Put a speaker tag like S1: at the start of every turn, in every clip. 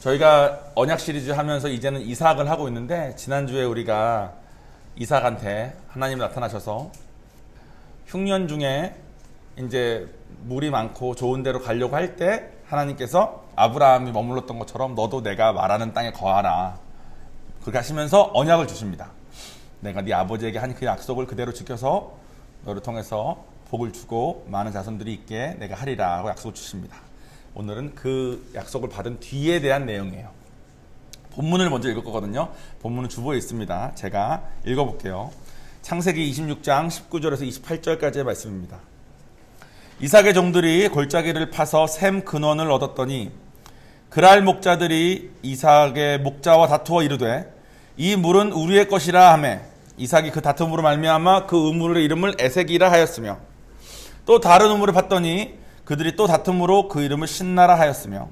S1: 저희가 언약 시리즈 하면서 이제는 이삭을 하고 있는데 지난주에 우리가 이삭한테 하나님 나타나셔서 흉년 중에 이제 물이 많고 좋은 데로 가려고 할 때 하나님께서 아브라함이 머물렀던 것처럼 너도 내가 말하는 땅에 거하라. 그렇게 하시면서 언약을 주십니다. 내가 네 아버지에게 한 그 약속을 그대로 지켜서 너를 통해서 복을 주고 많은 자손들이 있게 내가 하리라 하고 약속을 주십니다. 오늘은 그 약속을 받은 뒤에 대한 내용이에요. 본문을 먼저 읽을 거거든요. 본문은 주보에 있습니다. 제가 읽어볼게요. 창세기 26장 19절에서 28절까지의 말씀입니다. 이삭의 종들이 골짜기를 파서 샘 근원을 얻었더니 그랄 목자들이 이삭의 목자와 다투어 이르되 이 물은 우리의 것이라 하매 이삭이 그 다툼으로 말미암아 그 우물의 이름을 에색이라 하였으며 또 다른 우물을 봤더니 그들이 또 다툼으로 그 이름을 신나라 하였으며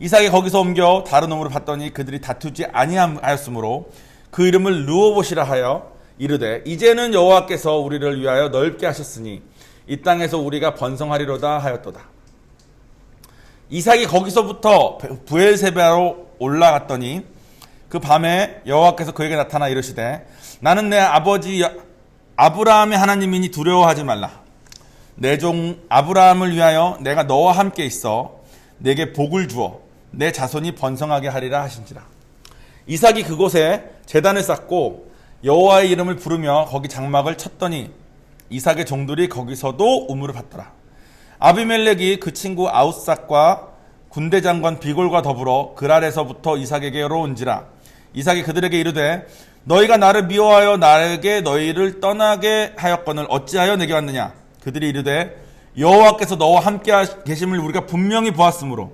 S1: 이삭이 거기서 옮겨 다른 우물을 봤더니 그들이 다투지 아니하였으므로 그 이름을 루어봇이라 하여 이르되 이제는 여호와께서 우리를 위하여 넓게 하셨으니 이 땅에서 우리가 번성하리로다 하였도다. 이삭이 거기서부터 부엘세바로 올라갔더니 그 밤에 여호와께서 그에게 나타나 이르시되 나는 내 아버지 아브라함의 하나님이니 두려워하지 말라. 내 종 아브라함을 위하여 내가 너와 함께 있어 내게 복을 주어 내 자손이 번성하게 하리라 하신지라. 이삭이 그곳에 제단을 쌓고 여호와의 이름을 부르며 거기 장막을 쳤더니 이삭의 종들이 거기서도 우물을 받더라. 아비멜렉이 그 친구 아우삭과 군대 장관 비골과 더불어 그랄에서부터 이삭에게로 온지라. 이삭이 그들에게 이르되 너희가 나를 미워하여 나에게 너희를 떠나게 하였거늘 어찌하여 내게 왔느냐? 그들이 이르되 여호와께서 너와 함께 계심을 우리가 분명히 보았으므로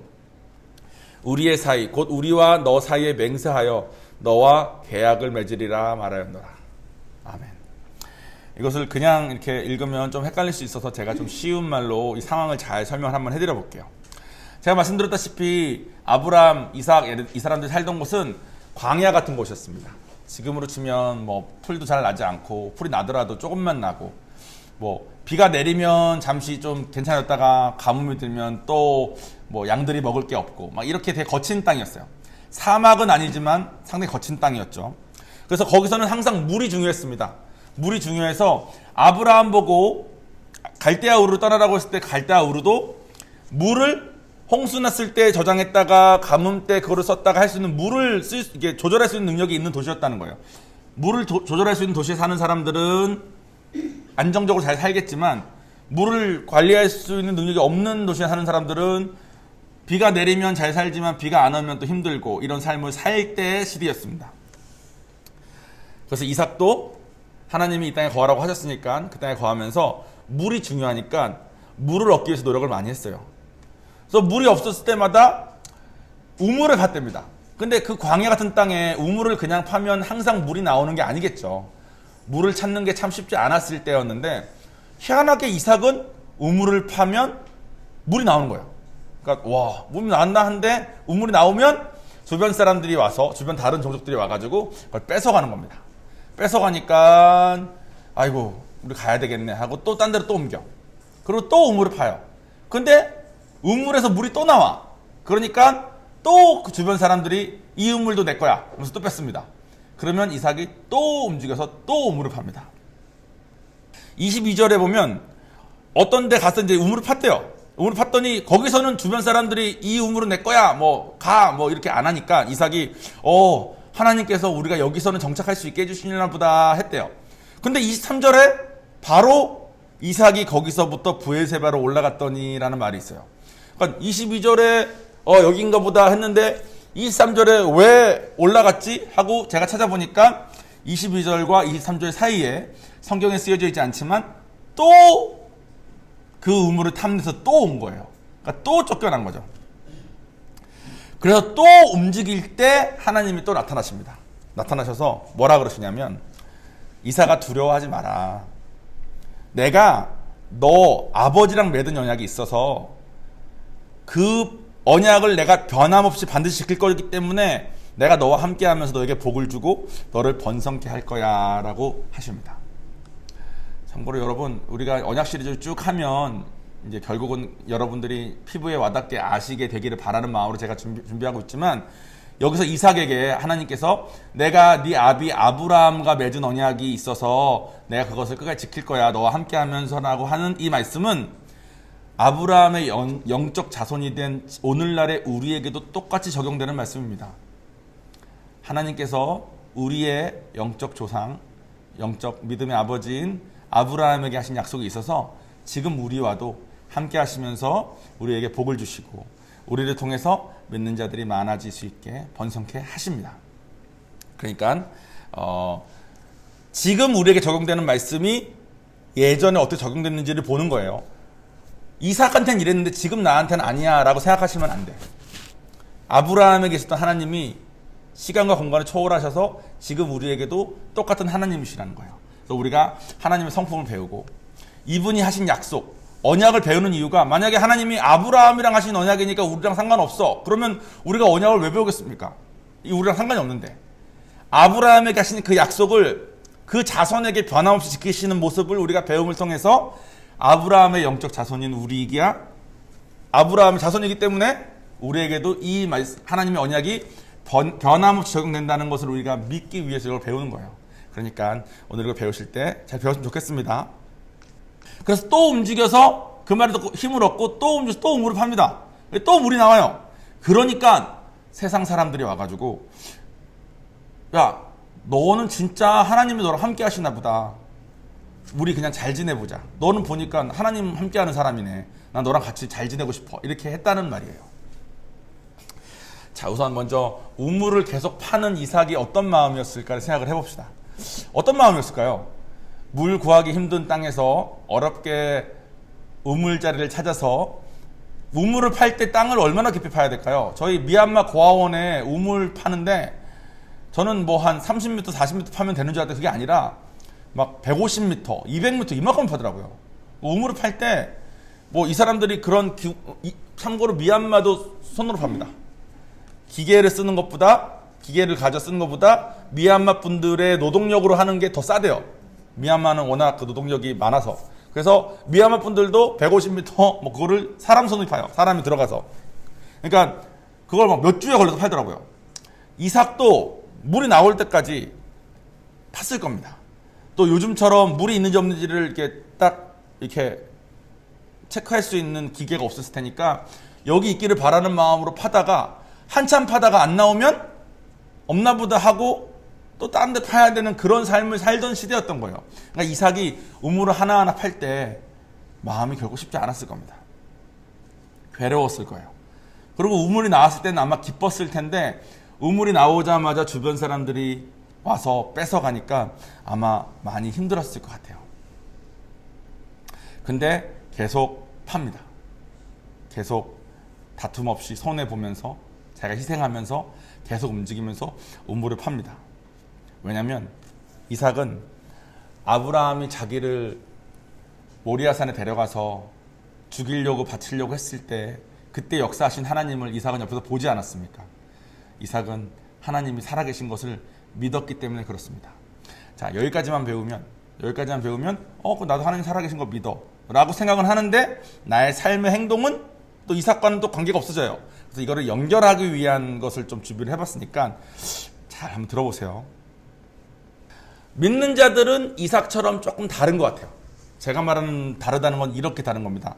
S1: 우리의 사이 곧 우리와 너 사이에 맹세하여 너와 계약을 맺으리라 말하였노라. 아멘. 이것을 그냥 이렇게 읽으면 좀 헷갈릴 수 있어서 제가 좀 쉬운 말로 이 상황을 잘 설명을 한번 해드려 볼게요. 제가 말씀드렸다시피 아브람, 이삭 이 사람들이 살던 곳은 광야 같은 곳이었습니다. 지금으로 치면 뭐 풀도 잘 나지 않고 풀이 나더라도 조금만 나고 뭐 비가 내리면 잠시 좀 괜찮았다가 가뭄이 들면 또 뭐 양들이 먹을 게 없고 막 이렇게 되게 거친 땅이었어요. 사막은 아니지만 상당히 거친 땅이었죠. 그래서 거기서는 항상 물이 중요했습니다. 물이 중요해서 아브라함 보고 갈대아 우르로 떠나라고 했을 때 갈대아 우르도 물을 홍수 났을 때 저장했다가 가뭄 때 그거를 썼다가 할 수 있는 물을 쓸 수, 이게 조절할 수 있는 능력이 있는 도시였다는 거예요. 물을 도, 조절할 수 있는 도시에 사는 사람들은 안정적으로 잘 살겠지만 물을 관리할 수 있는 능력이 없는 도시에 사는 사람들은 비가 내리면 잘 살지만 비가 안 오면 또 힘들고 이런 삶을 살 때의 시대였습니다. 그래서 이삭도 하나님이 이 땅에 거하라고 하셨으니까 그 땅에 거하면서 물이 중요하니까 물을 얻기 위해서 노력을 많이 했어요. 그래서 물이 없었을 때마다 우물을 팠답니다. 근데 그 광야 같은 땅에 우물을 그냥 파면 항상 물이 나오는 게 아니겠죠. 물을 찾는 게 참 쉽지 않았을 때였는데 희한하게 이삭은 우물을 파면 물이 나오는 거예요. 그러니까 와 물이 나온다 한데 우물이 나오면 주변 사람들이 와서 주변 다른 종족들이 와가지고 그걸 뺏어가는 겁니다. 뺏어가니까 아이고 우리 가야 되겠네 하고 또 딴 데로 또 옮겨. 그리고 또 우물을 파요. 근데 우물에서 물이 또 나와. 그러니까 또 그 주변 사람들이 이 우물도 내 거야. 그러면서 또 뺐습니다. 그러면 이삭이 또 움직여서 또 우물을 팝니다. 22절에 보면 어떤 데 가서 이제 우물을 팠대요. 우물을 팠더니 거기서는 주변 사람들이 이 우물은 내 거야. 뭐 가. 뭐 이렇게 안 하니까 이삭이 어 하나님께서 우리가 여기서는 정착할 수 있게 해주시나 보다 했대요. 근데 23절에 바로 이삭이 거기서부터 부엘세바로 올라갔더니라는 말이 있어요. 그러니까 22절에 어 여긴가 보다 했는데 23절에 왜 올라갔지 하고 제가 찾아보니까 22절과 23절 사이에 성경에 쓰여져 있지 않지만 또 그 우물을 탐내서 또 온 거예요. 그러니까 또 쫓겨난 거죠. 그래서 또 움직일 때 하나님이 또 나타나십니다. 나타나셔서 뭐라 그러시냐면 이사가 두려워하지 마라. 내가 너 아버지랑 맺은 언약이 있어서 그 언약을 내가 변함없이 반드시 지킬 거기 때문에 내가 너와 함께 하면서 너에게 복을 주고 너를 번성케 할 거야 라고 하십니다. 참고로 여러분 우리가 언약 시리즈를 쭉 하면 이제 결국은 여러분들이 피부에 와닿게 아시게 되기를 바라는 마음으로 제가 준비, 준비 하고 있지만 여기서 이삭에게 하나님께서 내가 네 아비 아브라함과 맺은 언약이 있어서 내가 그것을 끝까지 지킬 거야 너와 함께 하면서라고 하는 이 말씀은 아브라함의 영, 영적 자손이 된 오늘날의 우리에게도 똑같이 적용되는 말씀입니다. 하나님께서 우리의 영적 조상, 영적 믿음의 아버지인 아브라함에게 하신 약속이 있어서 지금 우리와도 함께 하시면서 우리에게 복을 주시고 우리를 통해서 믿는 자들이 많아질 수 있게 번성케 하십니다. 그러니까 어, 지금 우리에게 적용되는 말씀이 예전에 어떻게 적용됐는지를 보는 거예요. 이삭한테는 이랬는데 지금 나한테는 아니야 라고 생각하시면 안 돼. 아브라함에게 있었던 하나님이 시간과 공간을 초월하셔서 지금 우리에게도 똑같은 하나님이시라는 거예요. 그래서 우리가 하나님의 성품을 배우고 이분이 하신 약속, 언약을 배우는 이유가 만약에 하나님이 아브라함이랑 하신 언약이니까 우리랑 상관없어. 그러면 우리가 언약을 왜 배우겠습니까? 이 우리랑 상관이 없는데. 아브라함에게 하신 그 약속을 그 자손에게 변함없이 지키시는 모습을 우리가 배움을 통해서 아브라함의 영적 자손인 우리이기야 아브라함의 자손이기 때문에 우리에게도 이 말씀, 하나님의 언약이 변, 변함없이 적용된다는 것을 우리가 믿기 위해서 이걸 배우는 거예요. 그러니까 오늘 이걸 배우실 때 잘 배웠으면 좋겠습니다. 그래서 또 움직여서 그 말을 듣고 힘을 얻고 또 움직여서 또 우물을 팝니다. 또 물이 나와요. 그러니까 세상 사람들이 와가지고 야 너는 진짜 하나님이 너랑 함께 하시나 보다. 우리 그냥 잘 지내보자. 너는 보니까 하나님 함께하는 사람이네. 난 너랑 같이 잘 지내고 싶어. 이렇게 했다는 말이에요. 자, 우선 먼저 우물을 계속 파는 이삭이 어떤 마음이었을까를 생각을 해봅시다. 어떤 마음이었을까요? 물 구하기 힘든 땅에서 어렵게 우물 자리를 찾아서 우물을 팔 때 땅을 얼마나 깊이 파야 될까요? 저희 미얀마 고아원에 우물 파는데 저는 뭐 한 30m, 40m 파면 되는 줄 알았는데 그게 아니라 막 150m, 200m 이만큼 파더라고요. 우물을 팔 때 뭐 이 사람들이 그런 기, 이, 참고로 미얀마도 손으로 팝니다. 기계를 쓰는 것보다 기계를 가져 쓰는 것보다 미얀마 분들의 노동력으로 하는 게 더 싸대요. 미얀마는 워낙 그 노동력이 많아서. 그래서 미얀마 분들도 150m 뭐 그거를 사람 손으로 파요. 사람이 들어가서. 그러니까 그걸 막 몇 주에 걸려서 팔더라고요. 이삭도 물이 나올 때까지 팠을 겁니다. 또 요즘처럼 물이 있는지 없는지를 이렇게 딱 이렇게 체크할 수 있는 기계가 없었을 테니까 여기 있기를 바라는 마음으로 파다가 한참 파다가 안 나오면 없나 보다 하고 또 다른 데 파야 되는 그런 삶을 살던 시대였던 거예요. 그러니까 이삭이 우물을 하나하나 팔 때 마음이 결국 쉽지 않았을 겁니다. 괴로웠을 거예요. 그리고 우물이 나왔을 때는 아마 기뻤을 텐데 우물이 나오자마자 주변 사람들이 와서 뺏어가니까 아마 많이 힘들었을 것 같아요. 근데 계속 팝니다. 계속 다툼 없이 손해 보면서 자기가 희생하면서 계속 움직이면서 우물을 팝니다. 왜냐하면 이삭은 아브라함이 자기를 모리아산에 데려가서 죽이려고 바치려고 했을 때 그때 역사하신 하나님을 이삭은 옆에서 보지 않았습니까? 이삭은 하나님이 살아계신 것을 믿었기 때문에 그렇습니다. 자 여기까지만 배우면 여기까지만 배우면 어 나도 하나님 살아계신 거 믿어 라고 생각은 하는데 나의 삶의 행동은 또 이삭과는 또 관계가 없어져요. 그래서 이거를 연결하기 위한 것을 좀 준비를 해봤으니까 잘 한번 들어보세요. 믿는 자들은 이삭처럼 조금 다른 것 같아요. 제가 말하는 다르다는 건 이렇게 다른 겁니다.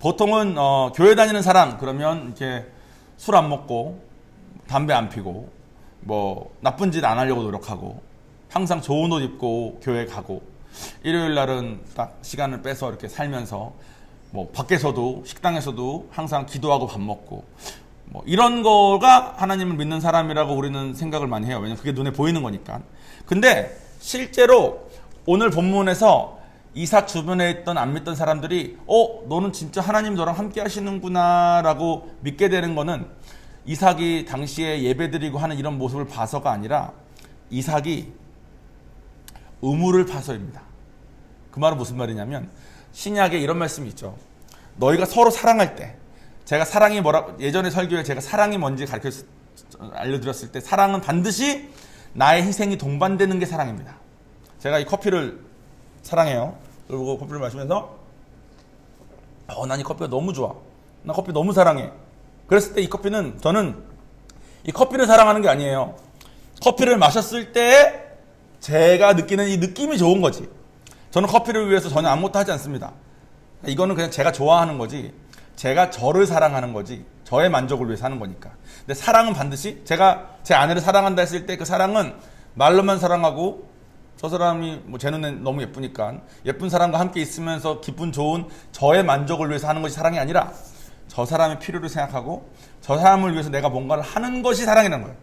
S1: 보통은 어, 교회 다니는 사람 그러면 이렇게 술 안 먹고 담배 안 피고 뭐 나쁜 짓 안 하려고 노력하고 항상 좋은 옷 입고 교회 가고 일요일 날은 딱 시간을 빼서 이렇게 살면서 뭐 밖에서도 식당에서도 항상 기도하고 밥 먹고 뭐 이런 거가 하나님을 믿는 사람이라고 우리는 생각을 많이 해요. 왜냐면 그게 눈에 보이는 거니까. 근데 실제로 오늘 본문에서 이삭 주변에 있던 안 믿던 사람들이 어 너는 진짜 하나님 너랑 함께 하시는구나라고 믿게 되는 거는 이삭이 당시에 예배드리고 하는 이런 모습을 봐서가 아니라 이삭이 우물을 파서입니다. 그 말은 무슨 말이냐면 신약에 이런 말씀이 있죠. 너희가 서로 사랑할 때 제가 사랑이 뭐라 예전에 설교에 제가 사랑이 뭔지 가르쳐 알려드렸을 때 사랑은 반드시 나의 희생이 동반되는 게 사랑입니다. 제가 이 커피를 사랑해요. 그리고 커피를 마시면서 어, 난 이 커피가 너무 좋아. 나 커피 너무 사랑해. 그랬을 때 이 커피는 저는 이 커피를 사랑하는 게 아니에요. 커피를 마셨을 때 제가 느끼는 이 느낌이 좋은 거지. 저는 커피를 위해서 전혀 아무것도 하지 않습니다. 이거는 그냥 제가 좋아하는 거지. 제가 저를 사랑하는 거지. 저의 만족을 위해서 하는 거니까. 근데 사랑은 반드시 제가 제 아내를 사랑한다 했을 때 그 사랑은 말로만 사랑하고 저 사람이 뭐 제 눈엔 너무 예쁘니까 예쁜 사람과 함께 있으면서 기분 좋은 저의 만족을 위해서 하는 것이 사랑이 아니라 저 사람의 필요를 생각하고 저 사람을 위해서 내가 뭔가를 하는 것이 사랑이라는 거예요.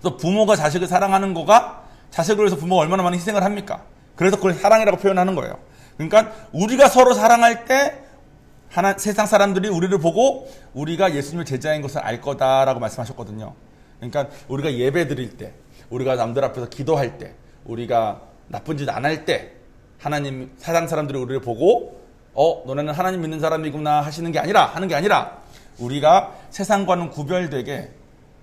S1: 그래서 부모가 자식을 사랑하는 거가 자식을 위해서 부모가 얼마나 많은 희생을 합니까? 그래서 그걸 사랑이라고 표현하는 거예요. 그러니까 우리가 서로 사랑할 때 하나 세상 사람들이 우리를 보고 우리가 예수님의 제자인 것을 알 거다라고 말씀하셨거든요. 그러니까 우리가 예배 드릴 때, 우리가 남들 앞에서 기도할 때, 우리가 나쁜 짓 안 할 때 하나님 세상 사람들이 우리를 보고 어 너네는 하나님 믿는 사람이구나 하시는 게 아니라 하는 게 아니라 우리가 세상과는 구별되게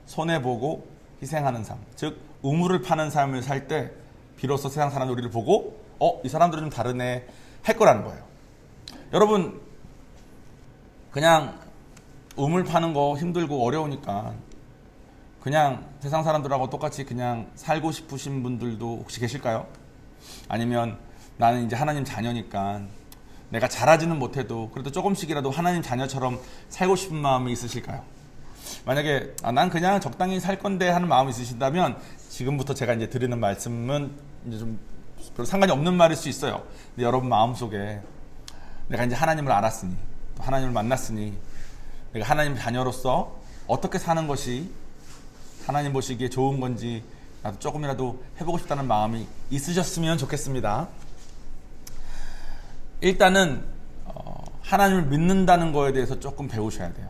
S1: 손해 보고 희생하는 삶, 즉 우물을 파는 삶을 살 때 비로소 세상 사람들이 우리를 보고 어 이 사람들은 좀 다르네 할 거라는 거예요. 여러분 그냥 우물 파는 거 힘들고 어려우니까 그냥 세상 사람들하고 똑같이 그냥 살고 싶으신 분들도 혹시 계실까요? 아니면 나는 이제 하나님 자녀니까 내가 잘하지는 못해도 그래도 조금씩이라도 하나님 자녀처럼 살고 싶은 마음이 있으실까요? 만약에 아, 난 그냥 적당히 살 건데 하는 마음이 있으신다면 지금부터 제가 이제 드리는 말씀은 이제 좀 별로 상관이 없는 말일 수 있어요. 근데 여러분 마음속에 내가 이제 하나님을 알았으니 또 하나님을 만났으니 내가 하나님 자녀로서 어떻게 사는 것이 하나님 보시기에 좋은 건지 나도 조금이라도 해보고 싶다는 마음이 있으셨으면 좋겠습니다. 일단은 어, 하나님을 믿는다는 거에 대해서 조금 배우셔야 돼요.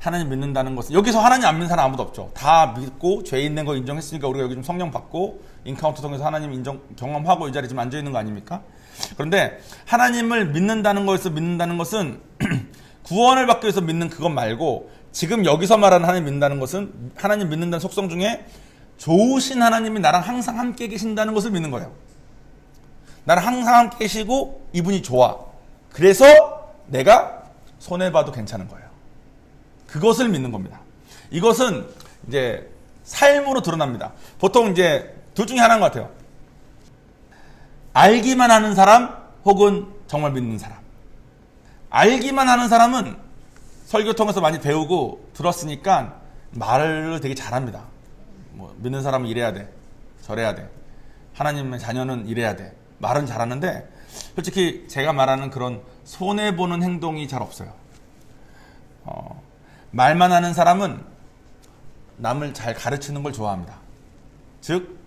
S1: 하나님 믿는다는 것은 여기서 하나님 안 믿는 사람 아무도 없죠. 다 믿고 죄 있는 거 인정했으니까 우리가 여기 좀 성령 받고 인카운트 통해서 하나님 인정 경험하고 이 자리에 지금 앉아 있는 거 아닙니까? 그런데 하나님을 믿는다는 것에서 믿는다는 것은 구원을 받기 위해서 믿는 그것 말고 지금 여기서 말하는 하나님 믿는다는 것은 하나님 믿는다는 속성 중에 좋으신 하나님이 나랑 항상 함께 계신다는 것을 믿는 거예요. 나랑 항상 계시고 이분이 좋아. 그래서 내가 손해봐도 괜찮은 거예요. 그것을 믿는 겁니다. 이것은 이제 삶으로 드러납니다. 보통 이제 둘 중에 하나인 것 같아요. 알기만 하는 사람 혹은 정말 믿는 사람. 알기만 하는 사람은 설교 통해서 많이 배우고 들었으니까 말을 되게 잘합니다. 뭐 믿는 사람은 이래야 돼. 저래야 돼. 하나님의 자녀는 이래야 돼. 말은 잘하는데 솔직히 제가 말하는 그런 손해 보는 행동이 잘 없어요. 어, 말만 하는 사람은 남을 잘 가르치는 걸 좋아합니다. 즉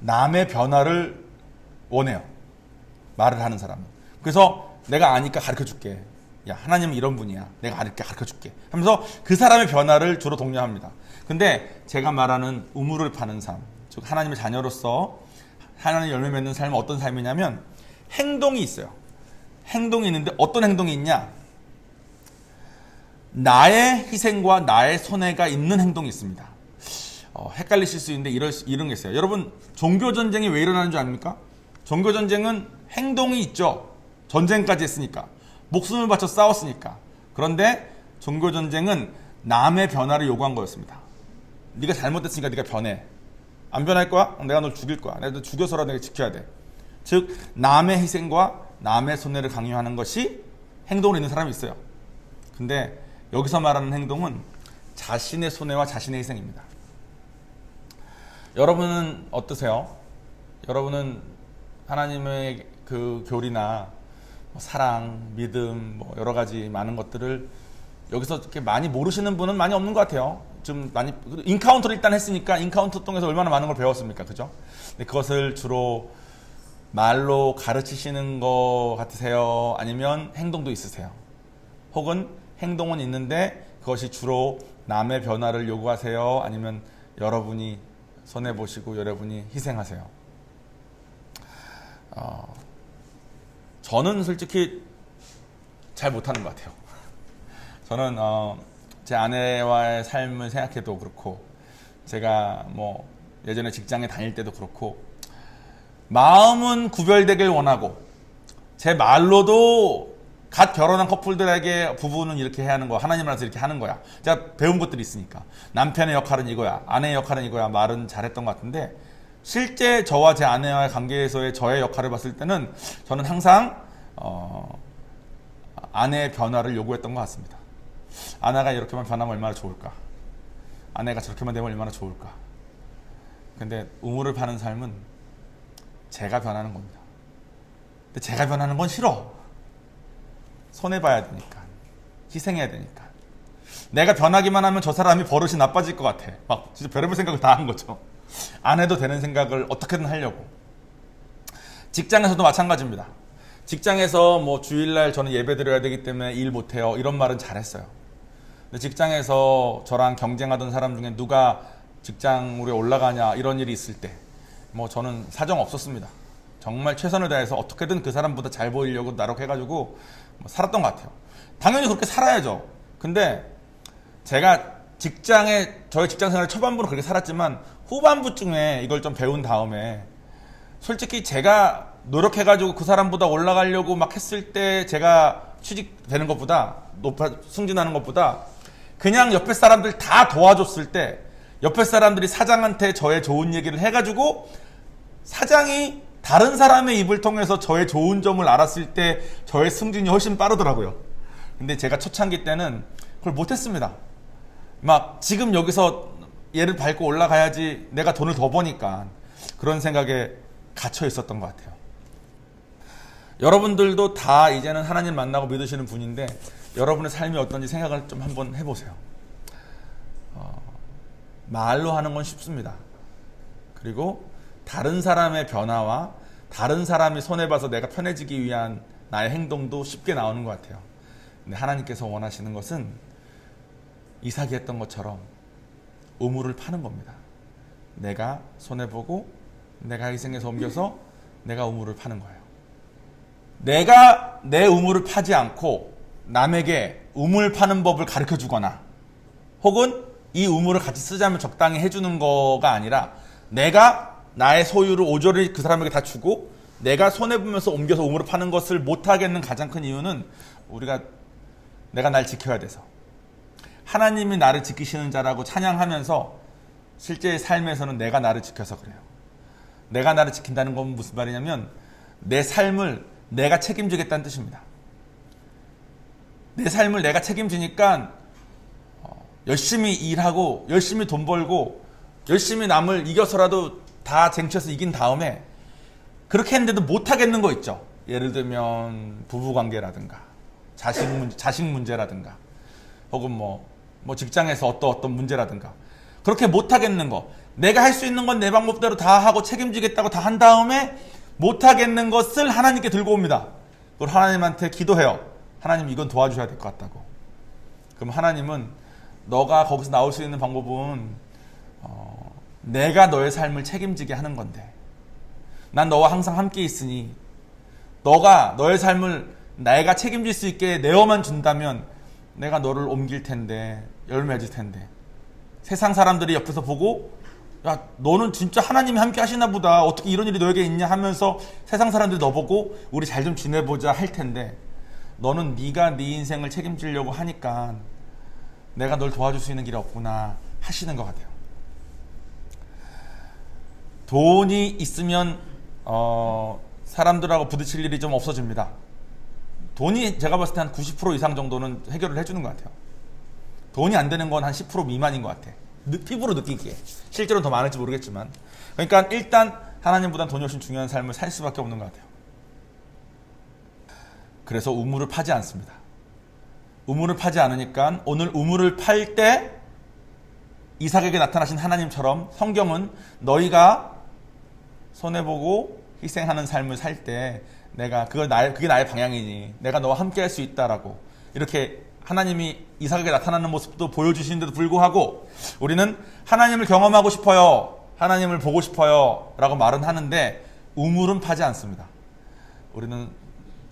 S1: 남의 변화를 원해요. 말을 하는 사람은. 그래서 내가 아니까 가르쳐 줄게. 야, 하나님은 이런 분이야. 내가 아니까 가르쳐 줄게. 하면서 그 사람의 변화를 주로 독려합니다. 근데 제가 말하는 우물을 파는 삶, 즉 하나님의 자녀로서 하나님 열매 맺는 삶은 어떤 삶이냐면 행동이 있어요. 행동이 있는데 어떤 행동이 있냐? 나의 희생과 나의 손해가 있는 행동이 있습니다. 어, 헷갈리실 수 있는데 이럴, 이런 게 있어요. 여러분, 종교 전쟁이 왜 일어나는 줄 아닙니까? 종교 전쟁은 행동이 있죠. 전쟁까지 했으니까. 목숨을 바쳐 싸웠으니까. 그런데 종교 전쟁은 남의 변화를 요구한 거였습니다. 네가 잘못됐으니까 네가 변해. 안 변할 거야? 내가 널 죽일 거야. 내가 너 죽여서라도 내가 지켜야 돼. 즉 남의 희생과 남의 손해를 강요하는 것이 행동을 있는 사람이 있어요. 근데 여기서 말하는 행동은 자신의 손해와 자신의 희생입니다. 여러분은 어떠세요? 여러분은 하나님의 그 교리나 뭐 사랑, 믿음, 뭐 여러 가지 많은 것들을 여기서 이렇게 많이 모르시는 분은 많이 없는 것 같아요. 좀 많이 인카운터를 일단 했으니까 인카운터 통해서 얼마나 많은 걸 배웠습니까, 그죠? 근데 그것을 주로 말로 가르치시는 것 같으세요? 아니면 행동도 있으세요? 혹은 행동은 있는데 그것이 주로 남의 변화를 요구하세요? 아니면 여러분이 손해 보시고 여러분이 희생하세요? 어, 저는 솔직히 잘 못하는 것 같아요. 저는 어, 제 아내와의 삶을 생각해도 그렇고 제가 뭐 예전에 직장에 다닐 때도 그렇고 마음은 구별되길 원하고 제 말로도 갓 결혼한 커플들에게 부부는 이렇게 해야 하는 거 하나님이라서 이렇게 하는 거야. 제가 배운 것들이 있으니까 남편의 역할은 이거야, 아내의 역할은 이거야 말은 잘했던 것 같은데 실제 저와 제 아내와의 관계에서의 저의 역할을 봤을 때는 저는 항상 어, 아내의 변화를 요구했던 것 같습니다. 아내가 이렇게만 변하면 얼마나 좋을까? 아내가 저렇게만 되면 얼마나 좋을까? 근데 우물을 파는 삶은 제가 변하는 겁니다. 근데 제가 변하는 건 싫어. 손해봐야 되니까. 희생해야 되니까. 내가 변하기만 하면 저 사람이 버릇이 나빠질 것 같아. 막 진짜 별의별 생각을 다 한 거죠. 안 해도 되는 생각을 어떻게든 하려고. 직장에서도 마찬가지입니다. 직장에서 뭐 주일날 저는 예배 드려야 되기 때문에 일 못해요. 이런 말은 잘했어요. 근데 직장에서 저랑 경쟁하던 사람 중에 누가 직장으로 올라가냐 이런 일이 있을 때 뭐 저는 사정 없었습니다. 정말 최선을 다해서 어떻게든 그 사람보다 잘 보이려고 노력해가지고 뭐 살았던 것 같아요. 당연히 그렇게 살아야죠. 근데 제가 직장에 저의 직장 생활 초반부는 그렇게 살았지만 후반부쯤에 이걸 좀 배운 다음에 솔직히 제가 노력해가지고 그 사람보다 올라가려고 막 했을 때 제가 취직되는 것보다 높아 승진하는 것보다 그냥 옆에 사람들 다 도와줬을 때 옆에 사람들이 사장한테 저의 좋은 얘기를 해가지고 사장이 다른 사람의 입을 통해서 저의 좋은 점을 알았을 때 저의 승진이 훨씬 빠르더라고요. 근데 제가 초창기 때는 그걸 못했습니다. 막 지금 여기서 얘를 밟고 올라가야지 내가 돈을 더 버니까 그런 생각에 갇혀 있었던 것 같아요. 여러분들도 다 이제는 하나님 만나고 믿으시는 분인데 여러분의 삶이 어떤지 생각을 좀 한번 해보세요. 어, 말로 하는 건 쉽습니다. 그리고 다른 사람의 변화와 다른 사람이 손해봐서 내가 편해지기 위한 나의 행동도 쉽게 나오는 것 같아요. 근데 하나님께서 원하시는 것은 이삭이 했던 것처럼 우물을 파는 겁니다. 내가 손해보고 내가 희생해서 옮겨서 내가 우물을 파는 거예요. 내가 내 우물을 파지 않고 남에게 우물 파는 법을 가르쳐 주거나 혹은 이 우물을 같이 쓰자면 적당히 해주는 거가 아니라 내가 나의 소유를 오조리 그 사람에게 다 주고 내가 손해보면서 옮겨서 우물을 파는 것을 못하겠는 가장 큰 이유는 우리가 내가 날 지켜야 돼서 하나님이 나를 지키시는 자라고 찬양하면서 실제 삶에서는 내가 나를 지켜서 그래요. 내가 나를 지킨다는 건 무슨 말이냐면 내 삶을 내가 책임지겠다는 뜻입니다. 내 삶을 내가 책임지니까 어, 열심히 일하고 열심히 돈 벌고 열심히 남을 이겨서라도 다 쟁취해서 이긴 다음에 그렇게 했는데도 못 하겠는 거 있죠. 예를 들면 부부 관계라든가 자식 문제, 자식 문제라든가 혹은 뭐, 뭐 직장에서 어떤 어떤 문제라든가 그렇게 못 하겠는 거 내가 할 수 있는 건 내 방법대로 다 하고 책임지겠다고 다 한 다음에 못 하겠는 것을 하나님께 들고 옵니다. 그걸 하나님한테 기도해요. 하나님 이건 도와줘야 될 것 같다고. 그럼 하나님은 너가 거기서 나올 수 있는 방법은 어, 내가 너의 삶을 책임지게 하는 건데. 난 너와 항상 함께 있으니 너가 너의 삶을 내가 책임질 수 있게 내어만 준다면 내가 너를 옮길 텐데 열매질 텐데. 세상 사람들이 옆에서 보고 야 너는 진짜 하나님이 함께 하시나 보다. 어떻게 이런 일이 너에게 있냐 하면서 세상 사람들이 너 보고 우리 잘 좀 지내보자 할 텐데 너는 네가 네 인생을 책임지려고 하니까 내가 널 도와줄 수 있는 길이 없구나 하시는 것 같아요. 돈이 있으면 어, 사람들하고 부딪힐 일이 좀 없어집니다. 돈이 제가 봤을 때 한 90% 이상 정도는 해결을 해주는 것 같아요. 돈이 안 되는 건 한 10% 미만인 것 같아. 느- 피부로 느끼기에. 실제로는 더 많을지 모르겠지만. 그러니까 일단 하나님보단 돈이 훨씬 중요한 삶을 살 수밖에 없는 것 같아요. 그래서 우물을 파지 않습니다. 우물을 파지 않으니까 오늘 우물을 팔 때 이삭에게 나타나신 하나님처럼 성경은 너희가 손해보고 희생하는 삶을 살 때 내가 그걸 나의, 그게 나의 방향이니 내가 너와 함께 할 수 있다라고 이렇게 하나님이 이삭에게 나타나는 모습도 보여주시는데도 불구하고 우리는 하나님을 경험하고 싶어요. 하나님을 보고 싶어요. 라고 말은 하는데 우물은 파지 않습니다. 우리는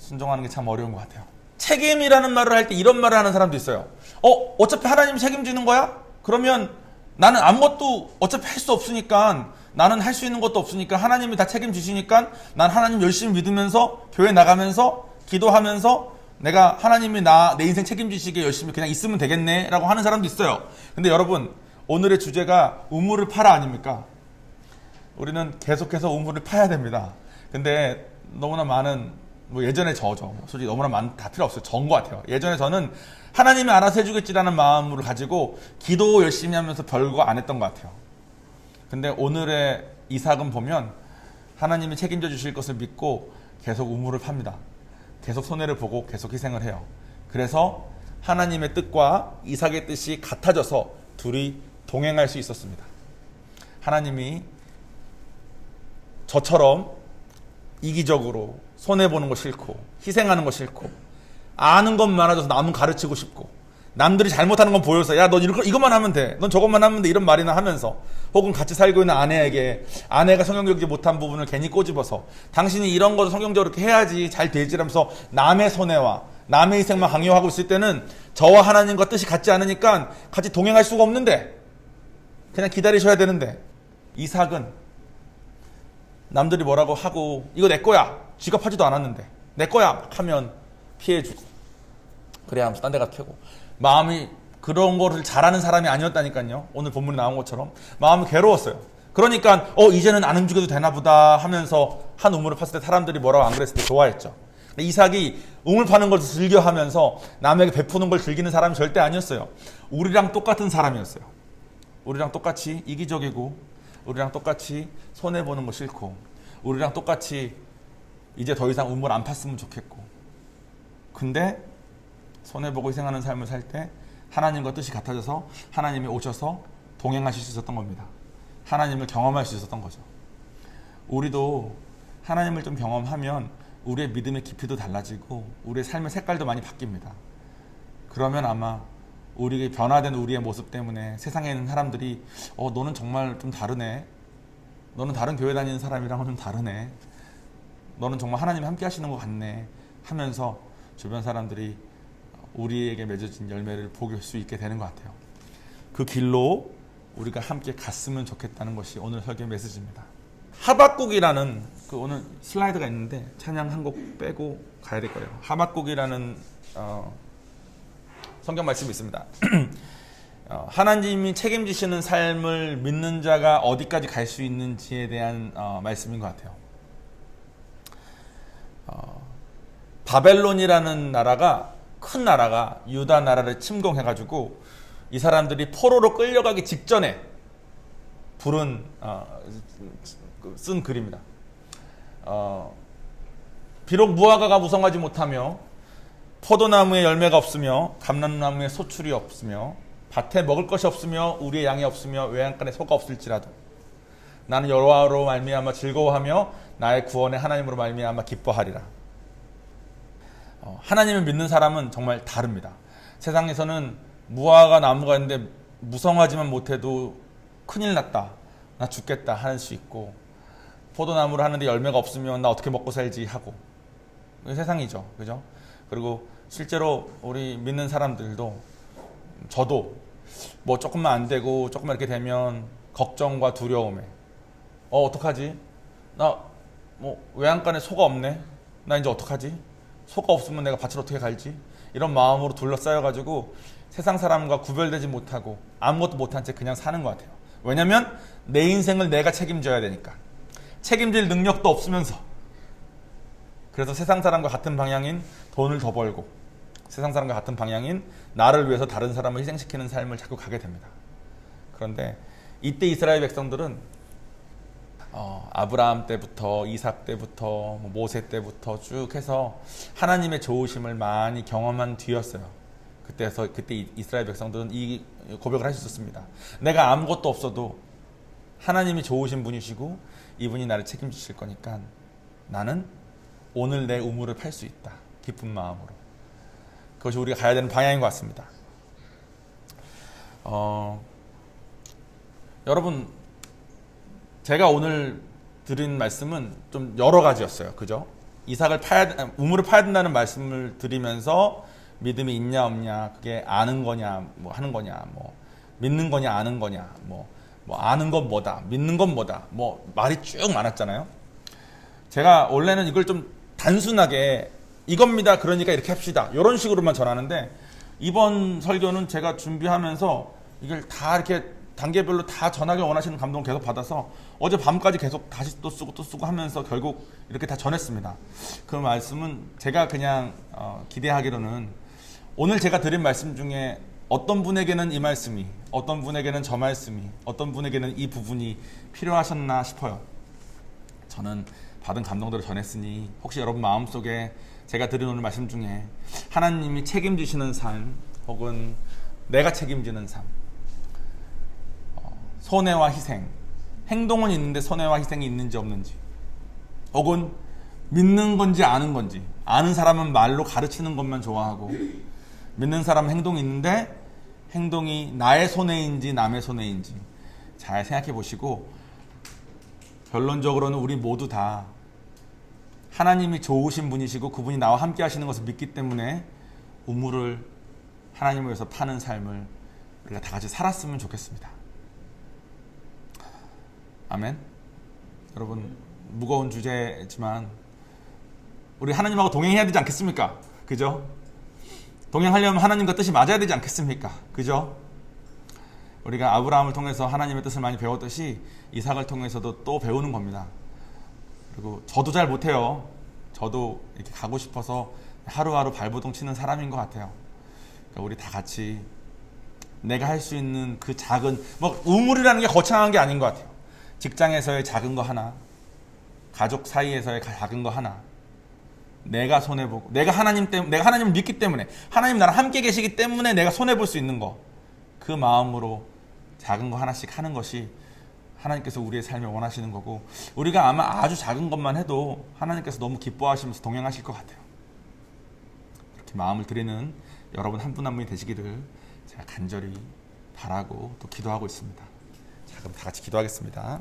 S1: 순종하는 게 참 어려운 것 같아요. 책임이라는 말을 할 때 이런 말을 하는 사람도 있어요. 어, 어차피 하나님 책임지는 거야? 그러면 나는 아무것도 어차피 할 수 없으니까 나는 할 수 있는 것도 없으니까 하나님이 다 책임지시니까 난 하나님 열심히 믿으면서 교회 나가면서 기도하면서 내가 하나님이 나 내 인생 책임지시게 열심히 그냥 있으면 되겠네라고 하는 사람도 있어요. 근데 여러분 오늘의 주제가 우물을 파라 아닙니까? 우리는 계속해서 우물을 파야 됩니다. 근데 너무나 많은 뭐 예전에 저죠. 뭐 솔직히 너무나 많 다 필요 없어요. 전 것 같아요. 예전에 저는 하나님이 알아서 해주겠지라는 마음을 가지고 기도 열심히 하면서 별거 안 했던 것 같아요. 근데 오늘의 이삭은 보면 하나님이 책임져 주실 것을 믿고 계속 우물을 팝니다. 계속 손해를 보고 계속 희생을 해요. 그래서 하나님의 뜻과 이삭의 뜻이 같아져서 둘이 동행할 수 있었습니다. 하나님이 저처럼 이기적으로 손해보는 거 싫고 희생하는 거 싫고 아는 것 많아져서 남은 가르치고 싶고 남들이 잘못하는 건 보여서 야 넌 이것만 하면 돼 넌 저것만 하면 돼. 이런 말이나 하면서 혹은 같이 살고 있는 아내에게 아내가 성경적이지 못한 부분을 괜히 꼬집어서 당신이 이런 거를 성경적으로 이렇게 해야지 잘 되지라면서 남의 손해와 남의 희생만 강요하고 있을 때는 저와 하나님과 뜻이 같지 않으니까 같이 동행할 수가 없는데 그냥 기다리셔야 되는데 이삭은 남들이 뭐라고 하고 이거 내 거야 지갑하지도 않았는데 내 거야 막 하면 피해주고 그래야 하면서 딴 데 가서 캐고. 마음이 그런 거를 잘하는 사람이 아니었다니까요. 오늘 본문에 나온 것처럼. 마음이 괴로웠어요. 그러니까 어 이제는 안 움직여도 되나 보다 하면서 한 우물을 팠을 때 사람들이 뭐라고 안 그랬을 때 좋아했죠. 이삭이 우물 파는 걸 즐겨 하면서 남에게 베푸는 걸 즐기는 사람이 절대 아니었어요. 우리랑 똑같은 사람이었어요. 우리랑 똑같이 이기적이고 우리랑 똑같이 손해 보는 거 싫고 우리랑 똑같이 이제 더 이상 우물 안 팠으면 좋겠고 근데 손해 보고 희생하는 삶을 살 때 하나님과 뜻이 같아져서 하나님이 오셔서 동행하실 수 있었던 겁니다. 하나님을 경험할 수 있었던 거죠. 우리도 하나님을 좀 경험하면 우리의 믿음의 깊이도 달라지고 우리의 삶의 색깔도 많이 바뀝니다. 그러면 아마 우리 변화된 우리의 모습 때문에 세상에 있는 사람들이 어 너는 정말 좀 다르네. 너는 다른 교회 다니는 사람이랑은 좀 다르네. 너는 정말 하나님 함께 하시는 것 같네. 하면서 주변 사람들이 우리에게 맺어진 열매를 보길 수 있게 되는 것 같아요. 그 길로 우리가 함께 갔으면 좋겠다는 것이 오늘 설교 메시지입니다. 하박국이라는 그 오늘 슬라이드가 있는데 찬양 한 곡 빼고 가야 될 거예요. 하박국이라는 어, 성경 말씀이 있습니다. 어, 하나님이 책임지시는 삶을 믿는 자가 어디까지 갈 수 있는지에 대한 어, 말씀인 것 같아요. 어, 바벨론이라는 나라가 큰 나라가 유다 나라를 침공해가지고 이 사람들이 포로로 끌려가기 직전에 부른 어, 쓴 글입니다. 어, 비록 무화과가 무성하지 못하며 포도나무에 열매가 없으며 감람나무에 소출이 없으며 밭에 먹을 것이 없으며 우리의 양이 없으며 외양간에 소가 없을지라도 나는 여호와로 말미암아 즐거워하며 나의 구원의 하나님으로 말미암아 기뻐하리라. 어, 하나님을 믿는 사람은 정말 다릅니다. 세상에서는 무화과 나무가 있는데 무성하지만 못해도 큰일 났다. 나 죽겠다 할수 있고 포도나무를 하는데 열매가 없으면 나 어떻게 먹고 살지 하고 세상이죠. 그죠? 그리고 실제로 우리 믿는 사람들도 저도 뭐 조금만 안 되고 조금만 이렇게 되면 걱정과 두려움에 어 어떡하지? 나 뭐 외양간에 소가 없네. 나 이제 어떡하지? 소가 없으면 내가 밭을 어떻게 갈지? 이런 마음으로 둘러싸여 가지고 세상 사람과 구별되지 못하고 아무것도 못한 채 그냥 사는 것 같아요. 왜냐면 내 인생을 내가 책임져야 되니까. 책임질 능력도 없으면서. 그래서 세상 사람과 같은 방향인 돈을 더 벌고 세상 사람과 같은 방향인 나를 위해서 다른 사람을 희생시키는 삶을 자꾸 가게 됩니다. 그런데 이때 이스라엘 백성들은 어, 아브라함 때부터 이삭 때부터 뭐 모세 때부터 쭉 해서 하나님의 좋으심을 많이 경험한 뒤였어요. 그때서 그때 이- 이스라엘 백성들은 이 고백을 할 수 있었습니다. 내가 아무것도 없어도 하나님이 좋으신 분이시고 이분이 나를 책임지실 거니까 나는 오늘 내 우물을 팔 수 있다. 기쁜 마음으로. 그것이 우리가 가야 되는 방향인 것 같습니다. 어, 여러분 제가 오늘 드린 말씀은 좀 여러 가지였어요. 그죠? 이삭을 파야, 우물을 파야 된다는 말씀을 드리면서 믿음이 있냐 없냐, 그게 아는 거냐, 뭐 하는 거냐, 뭐 믿는 거냐, 아는 거냐, 뭐, 뭐 아는 건 뭐다, 믿는 건 뭐다, 뭐 말이 쭉 많았잖아요. 제가 원래는 이걸 좀 단순하게 이겁니다. 그러니까 이렇게 합시다. 이런 식으로만 전하는데 이번 설교는 제가 준비하면서 이걸 다 이렇게 단계별로 다 전하길 원하시는 감동을 계속 받아서 어제 밤까지 계속 다시 또 쓰고 또 쓰고 하면서 결국 이렇게 다 전했습니다. 그 말씀은 제가 그냥 어, 기대하기로는 오늘 제가 드린 말씀 중에 어떤 분에게는 이 말씀이, 어떤 분에게는 저 말씀이, 어떤 분에게는 이 부분이 필요하셨나 싶어요. 저는 받은 감동대로 전했으니 혹시 여러분 마음속에 제가 드린 오늘 말씀 중에 하나님이 책임지시는 삶 혹은 내가 책임지는 삶 어, 손해와 희생. 행동은 있는데 손해와 희생이 있는지 없는지. 혹은 믿는 건지 아는 건지. 아는 사람은 말로 가르치는 것만 좋아하고 믿는 사람은 행동이 있는데 행동이 나의 손해인지 남의 손해인지 잘 생각해 보시고 결론적으로는 우리 모두 다 하나님이 좋으신 분이시고 그분이 나와 함께 하시는 것을 믿기 때문에 우물을 하나님을 위해서 파는 삶을 우리가 다 같이 살았으면 좋겠습니다. 아멘. 여러분 무거운 주제지만 우리 하나님하고 동행해야 되지 않겠습니까? 그죠? 동행하려면 하나님과 뜻이 맞아야 되지 않겠습니까? 그죠? 우리가 아브라함을 통해서 하나님의 뜻을 많이 배웠듯이 이삭을 통해서도 또 배우는 겁니다. 그리고 저도 잘 못해요. 저도 이렇게 가고 싶어서 하루하루 발버둥 치는 사람인 것 같아요. 그러니까 우리 다 같이 내가 할 수 있는 그 작은 뭐 우물이라는 게 거창한 게 아닌 것 같아요. 직장에서의 작은 거 하나, 가족 사이에서의 작은 거 하나, 내가 손해 보고 내가 하나님 때문에 내가 하나님을 믿기 때문에 하나님 나랑 함께 계시기 때문에 내가 손해 볼 수 있는 거 그 마음으로 작은 거 하나씩 하는 것이 하나님께서 우리의 삶을 원하시는 거고 우리가 아마 아주 작은 것만 해도 하나님께서 너무 기뻐하시면서 동행하실 것 같아요. 이렇게 마음을 드리는 여러분 한 분한 분이 되시기를 제가 간절히 바라고 또 기도하고 있습니다. 자, 그럼 다 같이 기도하겠습니다.